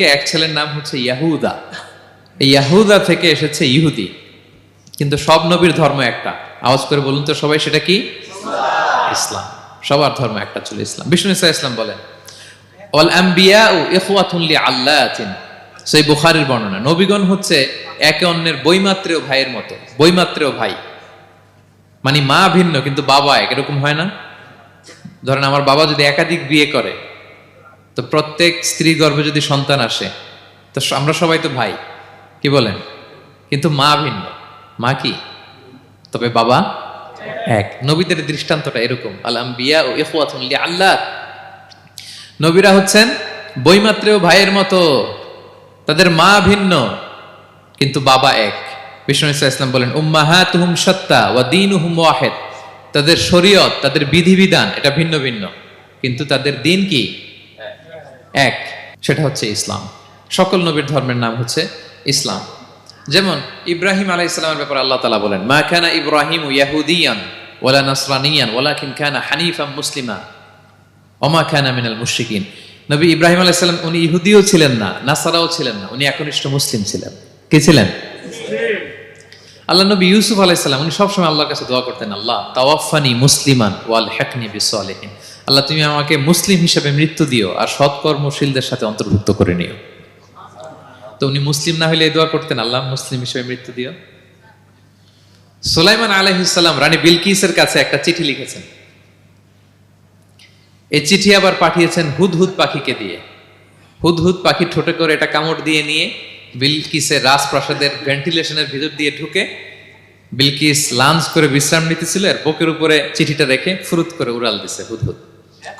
কে? এক ছেলের নাম হচ্ছে ইয়াহুদা। ইয়াহুদা থেকে এসেছে ইহুদি। কিন্তু সব নবীর ধর্ম একটা। আওয়াজ করে বলুন তো সবাই, সেটা কি? ইসলাম। সবার ধর্ম একটা ছিল ইসলাম। বিষ্ণু ইসা ইসলাম বলেন অল ও আল্লাহ সেই বুখারির বর্ণনা। নবীগণ হচ্ছে একে অন্যের বইমাত্রেয় ভাইয়ের মতো। বইমাত্রেয় ভাই। মানে মা ভিন্ন, কিন্তু বাবা এক। এরকম হয় না? ধরেন আমার বাবা যদি একাধিক বিয়ে করে তো প্রত্যেক স্ত্রী গর্ভে যদি সন্তান আসে, তো আমরা সবাই তো ভাই, কি বলেন? কিন্তু মা ভিন্ন। মা কি? তবে বাবা এক। নবীদের দৃষ্টান্তটা এরকম। আলাম বিয়া ও ইখওয়াতুন লি আল্লাহ নবীরা হচ্ছেন বইমাত্রেও ভাইয়ের মতো। তাদের মা ভিন্ন, কিন্তু বাবা এক। বিষ্ণু ইসা ইসলাম বলেন, উম্মাহাতুহুম সত্তা ওয়া দীনুহুম ওয়াহিদ। তাদের শরীয়ত, তাদের বিধিবিধান, এটা ভিন্ন ভিন্ন। কিন্তু তাদের দিন কি? এক, সেটা হচ্ছে ইসলাম। সকল নবীর ধর্মের নাম হচ্ছে ইসলাম। যেমন ইব্রাহিম আলাই ইসলামের ব্যাপারে আল্লাহ তালা বলেন, মা খানা ইব্রাহিম ইয়াহুদিয়ান ওয়ালা নাসরানিয়ান ওয়ালাকিন খানা হানিফা মুসলিমা ওমা খানা মিনাল মুশিকিন নবী ইব্রাহিম আলাইহিস সালাম, উনি ইহুদিও ছিলেন না, নাসারাও ছিলেন না, উনি একনিষ্ঠ মুসলিম ছিলেন। কে ছিলেন? আল্লাহ নবী ইউসুফ আলাইসাল্লাম উনি সবসময় আল্লাহর কাছে দোয়া করতেন, আল্লাহ তাওয়াফানি মুসলিমান ওয়াল হেকনি বিসলিহিন আল্লাহ, তুমি আমাকে মুসলিম হিসেবে মৃত্যু দিও আর সৎকর্মশীলদের সাথে অন্তর্ভুক্ত করে নিও। তো উনি মুসলিম না হলে দোয়া করতেন, আল্লাহ মুসলিম হিসেবে মৃত্যু দিও। সোলাইমান আলহিসাল্লাম রানী বিলকিসের কাছে একটা চিঠি লিখেছেন। এই চিঠি আবার পাঠিয়েছেন হুদহুদ পাখিকে দিয়ে। হুদহুদ পাখি ঠোঁটে করে এটা কামড় দিয়ে নিয়ে বিলকিসের রাজপ্রাসাদের ভেন্টিলেশনের ভিতর দিয়ে ঢুকে বিলকিস লাঞ্চ করে বিশ্রাম নিতেছিল আর বুকের উপরে চিঠিটা রেখে ফুরুত করে উড়াল দিছে হুদহুদ।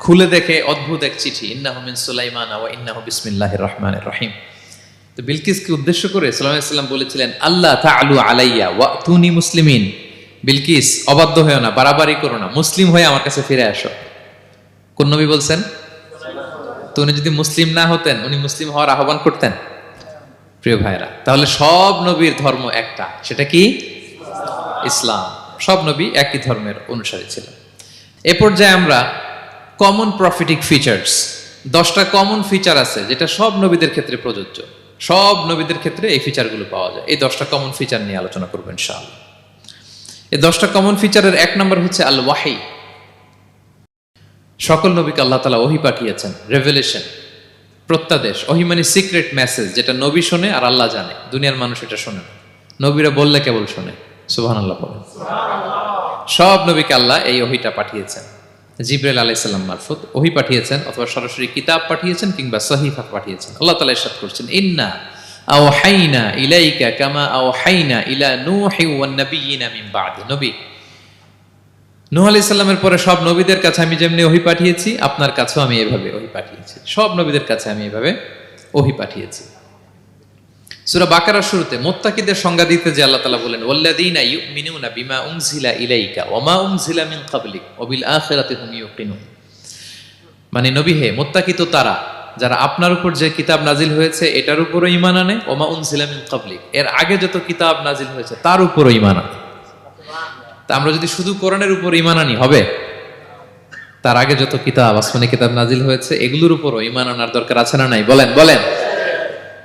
খুলে দেখে অদ্ভুত এক চিঠি, ইন্নাহু মিন সুলাইমান ওয়া ইন্নাহু বিসমিল্লাহির রহমানির রহিম। তো বিলকিসকে উদ্দেশ্য করে সাল্লাম বলেছিলেন আল্লাহ তাআলু আলাইয়া ওয়া তুনি মুসলিমিন। বিলকিস, অবাধ্য হয়েও না, বাড়াবাড়ি করো না, মুসলিম হয়ে আমার কাছে ফিরে আসো। কোন নবী বলছেন? তো উনি যদি মুসলিম না হতেন, উনি মুসলিম হওয়ার আহ্বান করতেন? প্রিয় ভাইরা তাহলে সব নবীর ধর্ম একটা, সেটা কি? ইসলাম। সব নবী একই ধর্মের অনুসারী ছিলেন। এ পর্যায়ে আমরা কমন প্রফিটিক ফিচার্স দশটা কমন ফিচার আছে যেটা সব নবীদের ক্ষেত্রে প্রযোজ্য। সব নবীদের ক্ষেত্রে এই ফিচারগুলো পাওয়া যায়। এই দশটা কমন ফিচার নিয়ে আলোচনা করবেন শাল এই দশটা কমন ফিচারের এক নম্বর হচ্ছে আল ওয়াহি সকল নবীকে আল্লাহ তালা ওহি পাঠিয়েছেন রেভেলেশন প্রত্যাদেশ ওহি মানে সিক্রেট মেসেজ যেটা নবী শোনে আর আল্লাহ জানে। দুনিয়ার মানুষ এটা শোনে নবীরা বললে কেবল শোনে। সুবহান আল্লাহ বলেন সব নবীকে আল্লাহ এই ওহিটা পাঠিয়েছেন। জিব্রাইল আলাইসাল্লাম মারফত ওহি পাঠিয়েছেন অথবা সরাসরি কিতাব পাঠিয়েছেন কিংবা সহিফা পাঠিয়েছেন। আল্লাহ তালা ইরশাদ করছেন, ইন্না আও হাইনা ইলাইকা কামা আও হাইনা ইলা মিন বাদি। নবী, নূহ পরে সব নবীদের কাছে আমি যেমনি ওহি পাঠিয়েছি, আপনার কাছেও আমি এভাবে ওহি পাঠিয়েছি। সব নবীদের কাছে আমি এভাবে ওহি পাঠিয়েছি। সূরা বাকারার শুরুতে, মোত্তাকিদের সংজ্ঞা দিতে যে আল্লাহ তাআলা বলেন, ওয়াল্লাযীনা ইউমিনুনা বিমা উনজিলা ইলাইকা ওয়া মা মিন ক্বাবলিক ওয়া বিল আখিরাতি হুম ইউকিনুন। মানে নবী হে, মোত্তাকি তারা, যারা আপনার উপর যে কিতাব নাজিল হয়েছে, এটার উপরও ঈমান আনে, ওয়া মা উনজিলা মিন ক্বাবলিক। এর আগে যত কিতাব নাজিল হয়েছে, তার উপরও ঈমান আনে। তা আমরা যদি শুধু কোরআনের উপর ইমান আনি, হবে? তার আগে যত কিতাব, আসমানি কিতাব নাজিল হয়েছে, এগুলোর উপরও ইমান আনার দরকার আছে না নাই? বলেন বলেন।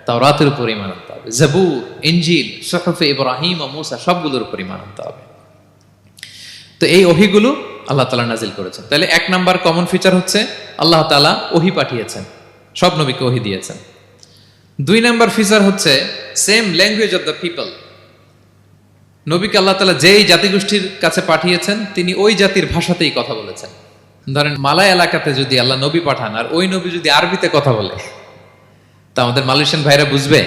তাও রাতের উপর ইমান আনতে হবে। জাবুর ইঞ্জিল সহফে ইব্রাহিম ও মুসা সবগুলোর উপর ইমান আনতে হবে। তো এই ওহিগুলো আল্লাহ তালা নাজিল করেছেন। তাহলে এক নাম্বার কমন ফিচার হচ্ছে, আল্লাহ তালা ওহি পাঠিয়েছেন। সব নবীকে ওহি দিয়েছেন। দুই নাম্বার ফিচার হচ্ছে same language of the people নবীকে আল্লাহ তালা যেই জাতিগোষ্ঠীর কাছে পাঠিয়েছেন, তিনি ওই জাতির ভাষাতেই কথা বলেছেন। ধরেন মালায় এলাকাতে যদি আল্লাহ নবী পাঠান, আর ওই নবী যদি আরবিতে কথা বলে তা আমাদের মালয়েশিয়ান ভাইরা বুঝবে?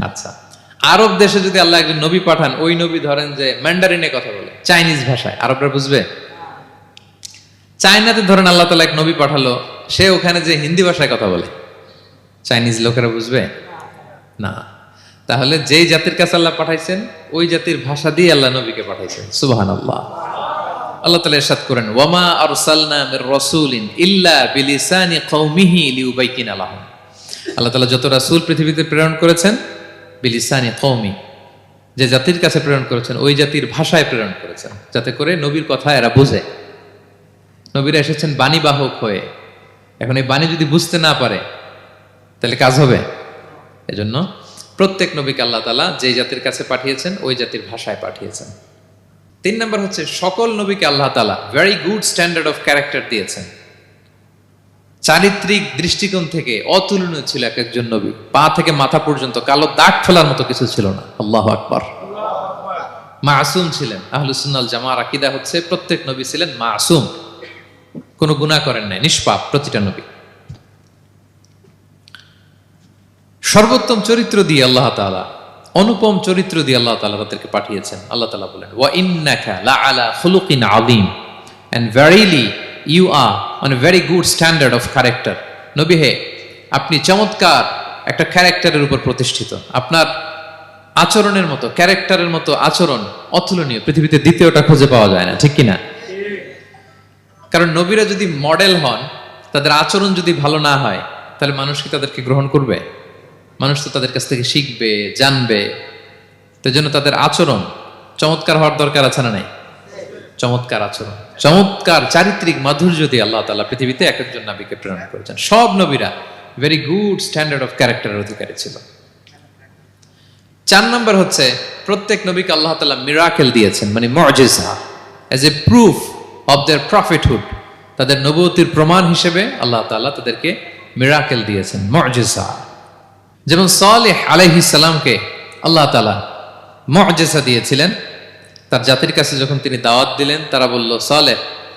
আচ্ছা। আরব দেশে যদি আল্লাহ একজন নবী পাঠান, ওই নবী ধরেন যে ম্যান্ডারিনে কথা বলে, চাইনিজ ভাষায়, আরবরা বুঝবে? চায়নাতে ধরেন আল্লাহ তালা এক নবী পাঠালো, সে ওখানে যে হিন্দি ভাষায় কথা বলে। চাইনিজ লোকেরা বুঝবে? না। তাহলে যেই জাতির কাছে আল্লাহ পাঠাইছেন, ওই জাতির ভাষা দিয়ে আল্লাহ নবীকে পাঠাইছেন। সুবাহান আল্লাহ আল্লাহ তালা এরশাদ করেন ওয়ামা আরসালনা মির রাসূলিন ইল্লা বিলিসানি কওমিহি লিউবাইকিন লাহুম। আল্লাহ তাআলা যত রাসূল পৃথিবীতে প্রেরণ করেছেন, বিলিসানি কওমি, যে জাতির কাছে প্রেরণ করেছেন, ওই জাতির ভাষায় প্রেরণ করেছেন, যাতে করে নবীর কথা এরা বুঝে। নবীরা এসেছেন বাণীবাহক হয়ে। এখন এই বাণী যদি বুঝতে না পারে, তাহলে কাজ হবে। এজন্য প্রত্যেক নবীকে আল্লাহ তালা যে জাতির কাছে পাঠিয়েছেন, ওই জাতির ভাষায় পাঠিয়েছেন। তিন নম্বর হচ্ছে, সকল নবীকে আল্লাহ তালা very good standard of character দিয়েছেন। চারিত্রিক দৃষ্টিকোণ থেকে অতুলনীয় ছিল এক একজন নবী। পা থেকে মাথা পর্যন্ত কালো দাগ ফেলার মতো কিছু ছিল না। আল্লাহ আকবর। মাসুম ছিলেন। আহলুসুন্নাল জামার আকিদা হচ্ছে প্রত্যেক নবী ছিলেন মাসুম। কোনো গুণা করেন নাই, নিষ্পাপ প্রতিটা নবী। সর্বোত্তম চরিত্র দিয়ে আল্লাহ তাআলা, অনুপম চরিত্র দিয়ে আল্লাহ তাআলা তাদেরকে পাঠিয়েছেন। আল্লাহ তাআলা বলেন, ওয়া ইন্নাকা লা আলা খুলুকিন আযীম। And verily you are on a very good standard of character নবী হে, আপনি চমৎকার একটা ক্যারেক্টারের উপর প্রতিষ্ঠিত। আপনার আচরণের মতো ক্যারেক্টারের মতো আচরণ অতুলনীয়। পৃথিবীতে দ্বিতীয়টা খুঁজে পাওয়া যায় না, ঠিক কিনা কারণ নবীরা যদি মডেল হন, তাদের আচরণ যদি ভালো না হয়, তাহলে মানুষ কি তাদেরকে গ্রহণ করবে? মানুষ তো তাদের কাছ থেকে শিখবে, জানবে। তো জন্য তাদের আচরণ চমৎকার হওয়ার দরকার আছে না নাই? চমৎকার আচরণ, চমৎকার চারিত্রিক মাধুর্য দিয়ে আল্লাহ তাআলা পৃথিবীতে এক একজন নবীকে প্রেরণ করেছেন। সব নবীরা ভেরি গুড স্ট্যান্ডার্ড অফ ক্যারেক্টারের অধিকারী ছিল। চার নম্বর হচ্ছে, প্রত্যেক নবীকে আল্লাহ তাআলা মিরাকেল দিয়েছেন মানে মজেসা as a proof of their prophethood তাদের নবতির প্রমাণ হিসেবে আল্লাহ তাআলা তাদেরকে মিরাকেল দিয়েছেন মজেসা যেমন সালেহ আলাইহিস আল্লাহ তালা মজেসা দিয়েছিলেন তার জাতির কাছে যখন তিনি দাওয়াত দিলেন, তারা বলল, সালেহ,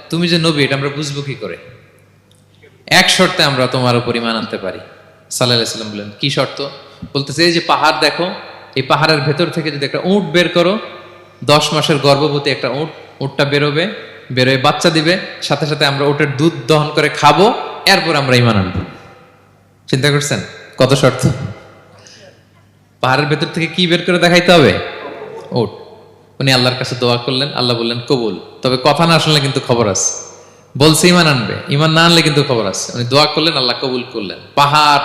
তুমি যে নবী, এটা আমরা বুঝব কি করে? এক শর্তে আমরা তোমার উপর ইমান আনতে পারি। সাল্লাহ সাল্লাম বললেন, কি শর্ত? বলতেছে, এই যে পাহাড় দেখো, এই পাহাড়ের ভেতর থেকে যদি একটা উঁট বের করো, দশ মাসের গর্ভবতী একটা উঁট, উঁটটা বেরোবে, বেরোয়, বাচ্চা দিবে, সাথে সাথে আমরা ওটার দুধ দহন করে খাব, এরপর আমরা ইমান আনব। চিন্তা করছেন? কত শর্ত? পাহাড়ের ভেতর থেকে কি বের করে দেখাইতে হবে? উট। উনি আল্লাহর কাছে দোয়া করলেন, আল্লাহ বললেন, কবুল। তবে কথা না শুনলে কিন্তু খবর আছে। বলছে ইমান আনবে। ইমান না আনলে কিন্তু খবর আছে। উনি দোয়া করলেন, আল্লাহ কবুল করলেন। পাহাড়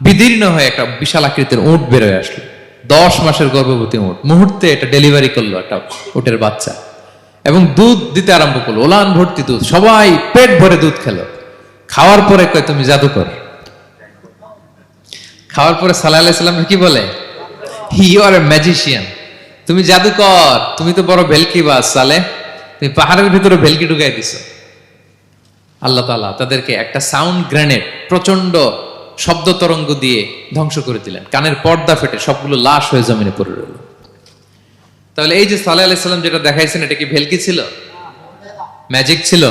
বিদীর্ণ হয়ে একটা বিশাল আকৃতির উঁট বেরোয় আসলো। দশ মাসের গর্ভবতী উঁট। মুহূর্তে এটা ডেলিভারি করল একটা উটের বাচ্চা। এবং দুধ দিতে আরম্ভ করল। ওলান ভর্তি দুধ। সবাই পেট ভরে দুধ খেলো। খাওয়ার পরে কয়, তুমি জাদুকর খাওয়ার পরে সাল্লাহ সাল্লাম কি বলে? হি আর এ ম্যাজিশিয়ান তুমি জাদুকর, তুমি তো বড় ভেলকি বাস, সালে। তুমি পাহাড়ের ভিতরে ভেলকি ঢুকাই দিছো। আল্লাহ তালা তাদেরকে একটা সাউন্ড গ্রেনেড প্রচণ্ড শব্দ তরঙ্গ দিয়ে ধ্বংস করে দিলেন। কানের পর্দা ফেটে সবগুলো লাশ হয়ে জমিনে পড়ে রইল। তাহলে এই যে সাল্লাহ আলাইসাল্লাম যেটা দেখাইছেন, এটা কি ভেলকি ছিল? ম্যাজিক ছিল?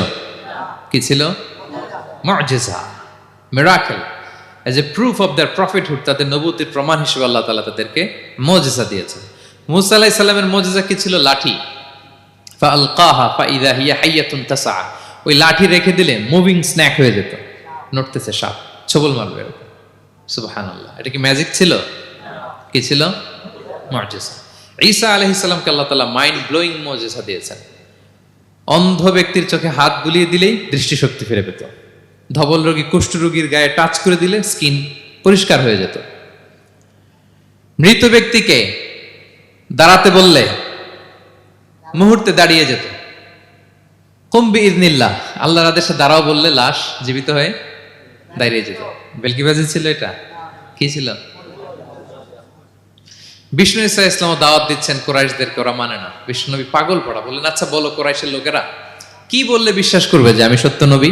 কি ছিল? মজেজা, miracle. As a proof of their prophethood তাদের নবুতির প্রমাণ হিসেবে আল্লাহ তালা তাদেরকে মজেজা দিয়েছেন। মুসা আলাহ ইসলামের মজেজা কি ছিল? লাঠি। ফালকাহা ফাইদা হিয়া হাইয়াতুন তাসা ওই লাঠি রেখে দিলে মুভিং স্ন্যাক হয়ে যেত। নড়তেছে সাপ। ছবল মারবে সুবাহান এটা কি ম্যাজিক ছিল? কি ছিল? মজেসা ঈসা আলহিসাল্লামকে আল্লাহ তালা মাইন্ড ব্লোয়িং মজেসা দিয়েছেন। অন্ধ ব্যক্তির চোখে হাত বুলিয়ে দিলেই দৃষ্টিশক্তি ফিরে পেত। ধবল রোগী, কুষ্ঠ রোগীর গায়ে টাচ করে দিলে স্কিন পরিষ্কার হয়ে যেত। মৃত ব্যক্তিকে দাঁড়াতে বললে মুহূর্তে দাঁড়িয়ে যেত। কুম্বি ইদনিল্লাহ আল্লাহর আদেশে দাঁড়াও বললে লাশ জীবিত হয়ে দাঁড়িয়ে যেত। বেলকি বেলকিবাজি ছিল এটা? কি ছিল? বিষ্ণু ইসা ইসলাম দাওয়াত দিচ্ছেন কোরাইশদেরকে, ওরা মানে না। বিষ্ণু নবী পাগল পড়া। বললেন আচ্ছা বলো কোরাইশের লোকেরা, কি বললে বিশ্বাস করবে যে আমি সত্য নবী?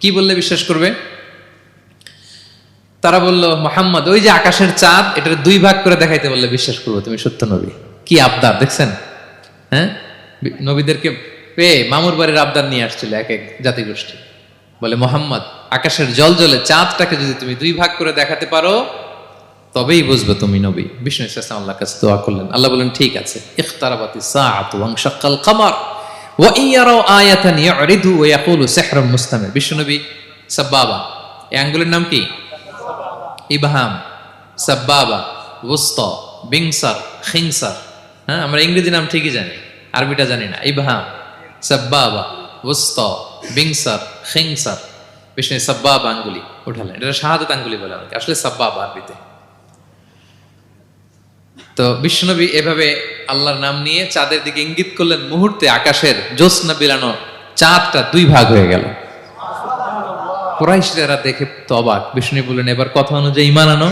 কি বললে বিশ্বাস করবে? তারা বলল, মোহাম্মদ, ওই যে আকাশের চাঁদ, এটার দুই ভাগ করে দেখাইতে বললে বিশ্বাস করব তুমি সত্য নবী। কি আবদার, দেখছেন? হ্যাঁ? নবীদেরকে পেয়ে মামুর বাড়ির আবদার নিয়ে আসছিল এক এক জাতিগোষ্ঠী। বলে, মোহাম্মদ, আকাশের জল জলে চাঁদটাকে যদি তুমি দুই ভাগ করে দেখাতে পারো, তবেই বুঝবে তুমি নবী। বিষ্ণু ইসলাম আল্লাহ কাছে দোয়া করলেন। আল্লাহ বলেন ঠিক আছে। ইখতারাবাতি সাআতু ওয়ানশাক্কাল কামার। ওয়া ইয়ারাও আয়াতান ইয়ারিদু ওয়া ইয়াকুলু মুস্তামির। বিশ্বনবী সাব্বাবা। এই আঙ্গুলের নাম কি? ইবহাম, সাব্বাবা ওস্ত বিংসার, খিংসার। হ্যাঁ আমরা ইংরেজি নাম ঠিকই জানি, আরবিটা জানি না। ইবহাম, সাব্বাবা ওস্ত বিংসার, খিংসার। বিষ্ণু সাব্বাব আঙ্গুলি উঠালেন। এটা শাহাদত আঙ্গুলি বলে অনেকে আসলে সাব্বাব আরবিতে। তো বিশ্বনবী এভাবে আল্লাহর নাম নিয়ে চাঁদের দিকে ইঙ্গিত করলেন, মুহূর্তে আকাশের জ্যোৎস্না বিলানো চাঁদটা দুই ভাগ হয়ে গেল। কুরাইশরা দেখে তো অবাক বিষ্ণু বললেন এবার কথা অনুযায়ী ইমান আনো।